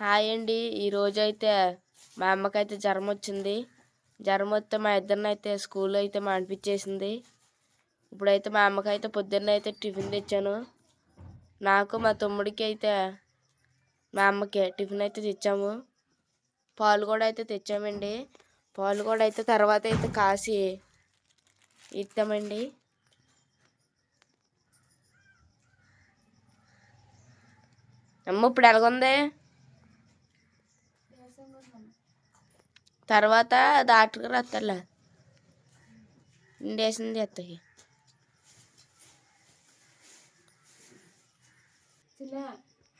Hi అండి. ఈరోజు అయితే మా అమ్మకైతే జ్వరం వచ్చింది జ్వరం వస్తే మా ఇద్దరిని అయితే స్కూల్లో అయితే మానిపించేసింది. ఇప్పుడైతే మా అమ్మకైతే పొద్దున్న అయితే టిఫిన్ తెచ్చాను. నాకు మా తమ్ముడికి అయితే మా అమ్మకి టిఫిన్ అయితే తెచ్చాము. పాలు కూడా అయితే తెచ్చామండి. పాలు కూడా అయితే తర్వాత అయితే కాసి ఇస్తామండి. అమ్మ ఇప్పుడు ఎలాగుంది? తర్వాత డాక్టర్ వస్తాడులే ఇండేషన్ చేస్తాయి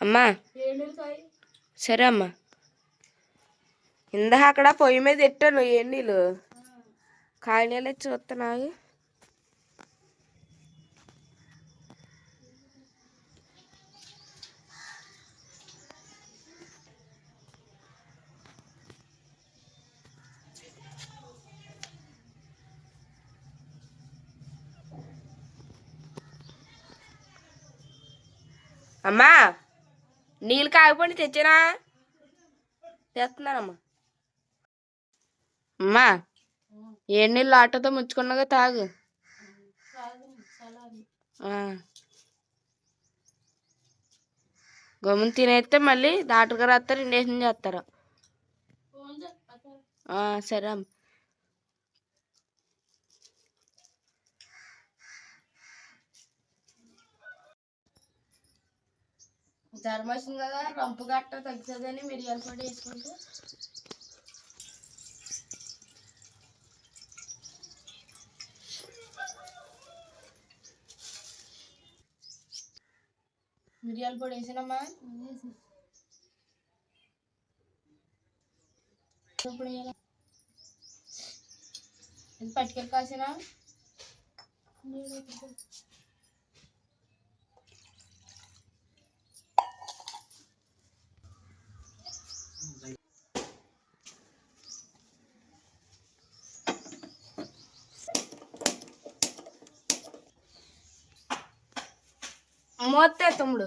అమ్మా. సరే అమ్మా. ఇందా అక్కడ పొయ్యి మీద పెట్టాను ఏ నీళ్ళు? కాయ నీళ్ళు అమ్మా నీళ్ళు కాగిపోండి తెచ్చినా? తెస్తున్నానమ్మా. అమ్మా ఏ నీళ్ళు ఆటోతో ముంచుకున్నాగా తాగు. ఆ. గమ్మున తినేస్తే మళ్ళీ డాక్టర్ గారు వస్తారు ఇండేషన్ చేస్తారు. ఆ, సరే అమ్మ. జ్వరం వచ్చింది కదా రంపు గట్ట తగ్గుతుందని మిరియాల పొడి వేసుకుంటే. మిరియాల పొడి వేసినమ్మా. ఇప్పుడు ఇది పట్టుకెళ్ళి కాసినా? మూతే తమ్ముడు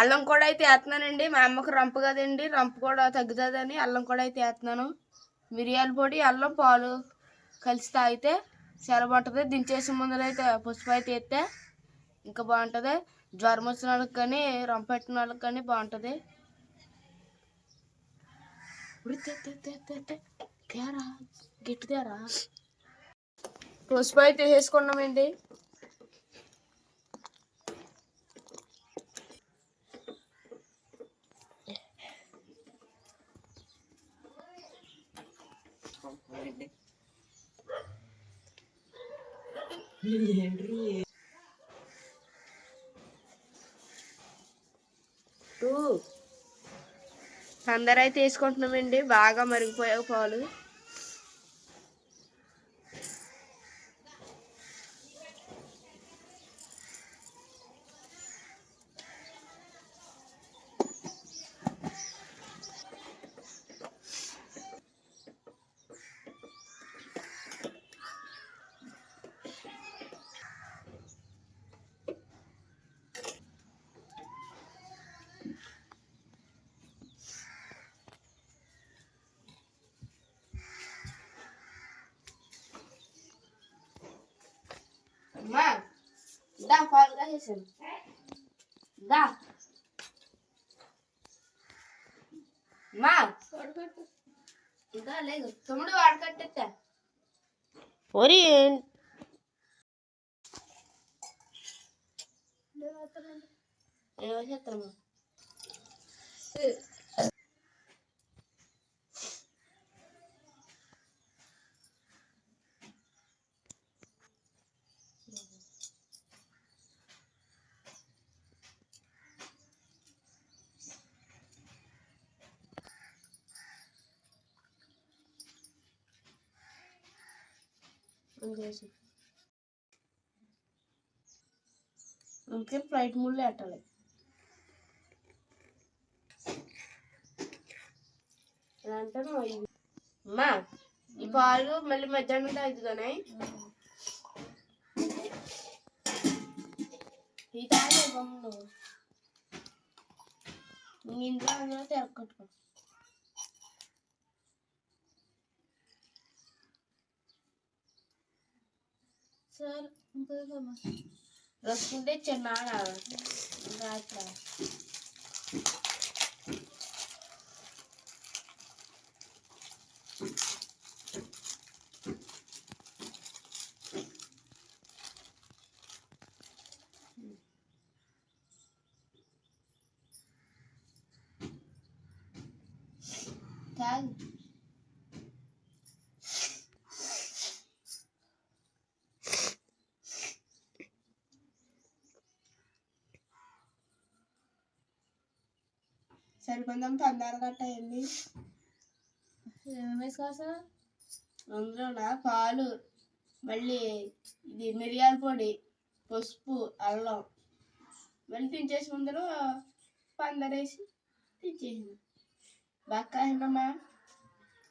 అల్లం కూడా అయితే వేస్తున్నానండి. మా అమ్మకు రంపు కదండి రంపు కూడా తగ్గుతుందని అల్లం కూడా అయితే వేస్తున్నాను. మిరియాల పొడి అల్లం పాలు కలిసి తాగితే చాలా బాగుంటుంది. దించేసే ముందర అయితే పసుపు అయితే వేస్తే ఇంకా బాగుంటుంది. జ్వరం వచ్చిన వాళ్ళకి కానీ రంపు పెట్టిన వాళ్ళకి కానీ బాగుంటుంది. తేరా గట్టి తేరా. పసుపు అయితే వేసుకున్నామండి టూ అందరూ అయితే వేసుకుంటున్నామండి. బాగా మరిగిపోయావు పాలు అమ్మా పాలు కాసేసాను దా అమ్మా ఇంకా లేదు తమ్ముడు వాడకట్టేస్తా ఒరి ఏమో చేసి. అందుకే ఫ్లైట్ ఇలా అంటాను అమ్మా ఈ పాలు మళ్ళీ మధ్యాహ్నం తాగుతుంది ఈ తాగే బొమ్మలు ఇంట్లో తిరగొట్టుకో సార్ ఇంకో రసుకుంటే చిన్న రాత్ర సరిపందం పందాలు గట్ట అయింది ఏమేమి వేసుకోవాలి సార్ అందులోన? పాలు మళ్ళీ ఇది మిరియాల పొడి పసుపు అల్లం. మళ్ళీ దించేసి ముందర పందరేసి దించేసింది బాగా కాసిందమ్మా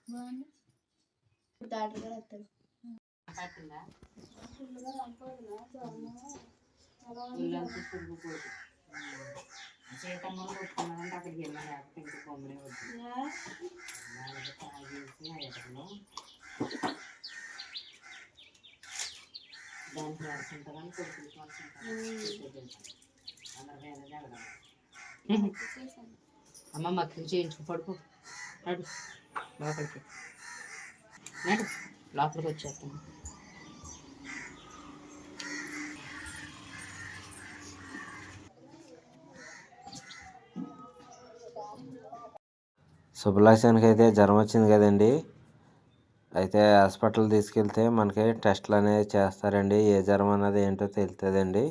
బాగుంది. దాటుగా వస్తాను సీతమ్మ కొట్టుకున్నామంటే అక్కడికి వెళ్ళిన లేకపోతే ఇంకా కొమ్మడే వద్దు తాగేసి ఆ ఎడలో దానికి వలస ఉంటుందని కొడుకులకి అమ్మ మక్కువ చేయించుకు పడుకో. నడు. లోపలికి నడు. లోపలికి వచ్చేస్తాను. సుబ్బలక్ష్యానికి అయితే జ్వరం వచ్చింది కదండి. అయితే హాస్పిటల్ తీసుకెళ్తే మనకి టెస్ట్లు అనేవి చేస్తారండి. ఏ జ్వరం అన్నది ఏంటో తెలుస్తుందండి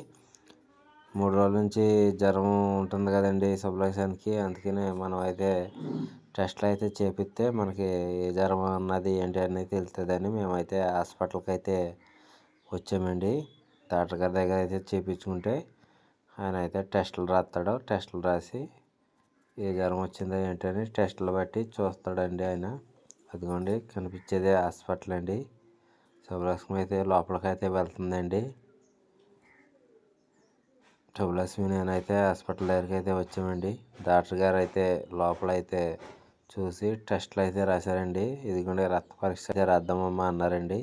మూడు రోజుల నుంచి జ్వరం ఉంటుంది కదండి సుబ్బలక్ష్యానికి అందుకనే మనం అయితే టెస్ట్లు అయితే చేపిస్తే మనకి ఏ జ్వరం అన్నది ఏంటి అనేది తెలుస్తుందని మేమైతే హాస్పిటల్కి అయితే వచ్చామండి. డాక్టర్ గారి దగ్గర అయితే చేయించుకుంటే ఆయన అయితే టెస్టులు రాస్తాడు టెస్టులు రాసి ఏ జ్వరం వచ్చిందో ఏంటని టెస్టులు బట్టి చూస్తాడండి ఆయన. అదిగోండి కనిపించేదే హాస్పిటల్ అండి. శుభలక్ష్మి అయితే లోపలికి అయితే వెళ్తుందండి. శుభలక్ష్మి నేనైతే హాస్పిటల్ దగ్గరికి అయితే వచ్చామండి. డాక్టర్ గారు అయితే లోపల అయితే చూసి టెస్టులు అయితే రాశారండి. ఇదిగోండి రక్త పరీక్ష అయితే రాద్దామమ్మా అన్నారండి.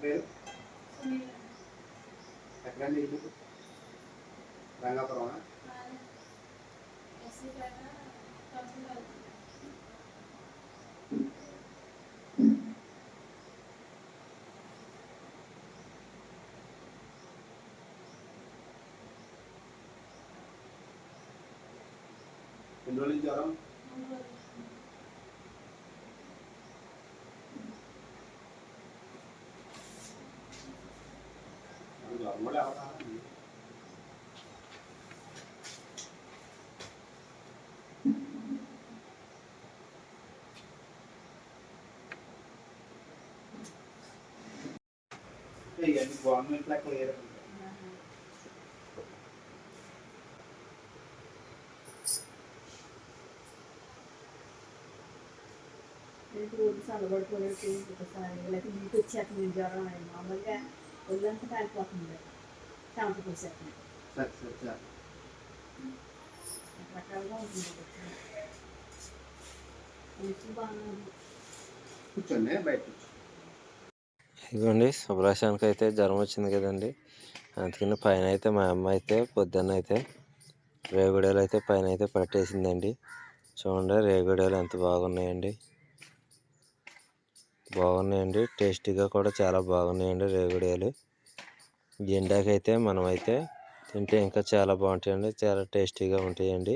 పేరు ఎక్కడండి ఇల్లు రంగాపురం ఎన్ని రోజులు నుంచి జ్వరం గవర్నమెంట్ లెక్క వేరే రోజు చల్లబడిపోయినట్టు ఒకసారి లేకపోతే ఇంటికి వచ్చేస్తుంది జ్వరం అని మామూలుగా ఒళ్ళంతా కాలిపోతుంది. చెమటకు వచ్చేస్తుంది సరే సరే సరే. రకరకాలుగా ఉంటుంది కూర్చోండి బయట ఇదిగోండి సుబ్రహ్మణ్యానికి అయితే జ్వరం వచ్చింది కదండి. అందుకని పైన అయితే మా అమ్మ అయితే పొద్దున్న అయితే రేగుడేలు అయితే పైన అయితే పట్టేసిందండి. చూడండి రేగుడేలు ఎంత బాగున్నాయండి. బాగున్నాయండి. టేస్టీగా కూడా చాలా బాగున్నాయండి రేగుడియాలు. ఎండాకైతే మనమైతే తింటే ఇంకా చాలా బాగుంటాయండి. చాలా టేస్టీగా ఉంటాయండి.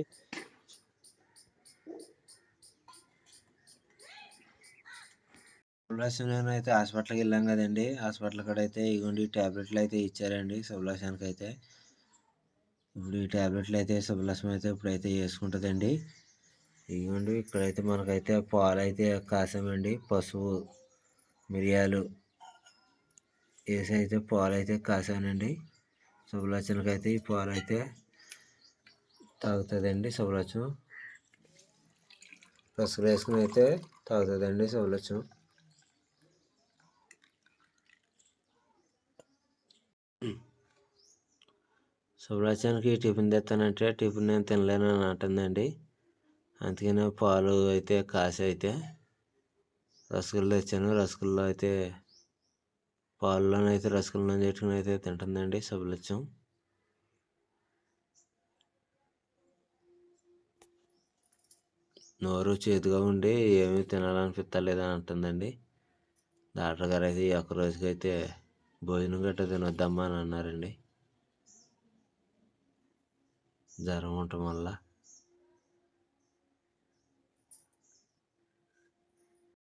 సుబ్లాషన్ అయితే హాస్పిటల్కి వెళ్ళాం కదండి. హాస్పిటల్ కాడ అయితే ఇగోండి ట్యాబ్లెట్లు అయితే ఇచ్చారండి సుబ్లాషన్కి అయితే. ఇప్పుడు ఈ ట్యాబ్లెట్లు అయితే సుబ్లాసం అయితే ఇప్పుడైతే వేసుకుంటుందండి ఇదిగోండి ఇక్కడైతే మనకైతే పాలు అయితే కాసామండి. పసుపు మిరియాలు వేసి అయితే పాలు అయితే కాసానండి. శుభలక్షణకి అయితే ఈ పాలు అయితే తాగుతుందండి శుభలక్షణం. పసుపు వేసుకుని అయితే తాగుతుందండి శుభలక్షణం. సుబ్లాసానికి టిఫిన్ తెస్తానంటే టిఫిన్ నేను తినలేను అని అంటుందండి. అందుకనే పాలు అయితే కాసి అయితే రసగుల్లు తెచ్చాను రసగుల్లో అయితే పాలలోనైతే రసగుల్లా చేసుకుని అయితే తింటుందండి. సుబ్లచ్చం నోరు చేదుగా ఉండి ఏమీ తినాలనిపించలేదని అంటుందండి. డాక్టర్ గారు అయితే ఈ ఒక్క రోజుకి అయితే భోజనం గట్ట తినొద్దమ్మా అని అన్నారండి. జ్వరం ఉండటం వల్ల.